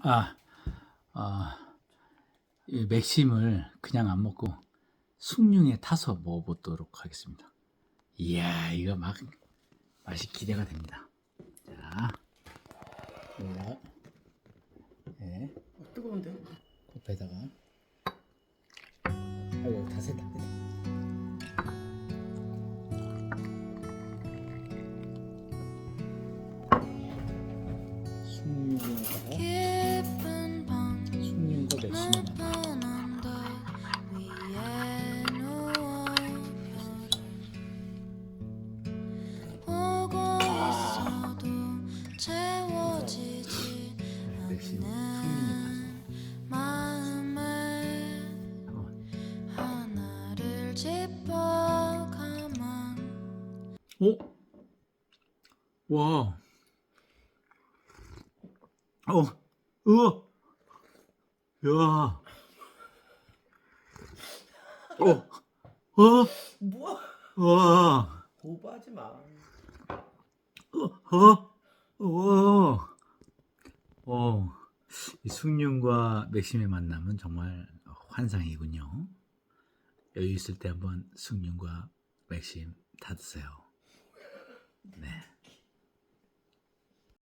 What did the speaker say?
아, 아, 이 맥심을 그냥 안 먹고 숭늉에 타서 먹어보도록 하겠습니다. 이야, 이거 막 맛이 기대가 됩니다. 자, 여기다가, 예, 어, 뜨거운데? 코페에다가, 아이고, 다세 다 숭늉에다 어 어? 와. 어, 우와. 야. 어, 어, 뭐야? 와. 오버하지 마. 어, 어, 어. 어. 이 숭늉과 맥심의 만남은 정말 환상이군요. 여유 있을 때 한번 숭늉과 맥심 다 드세요. 네.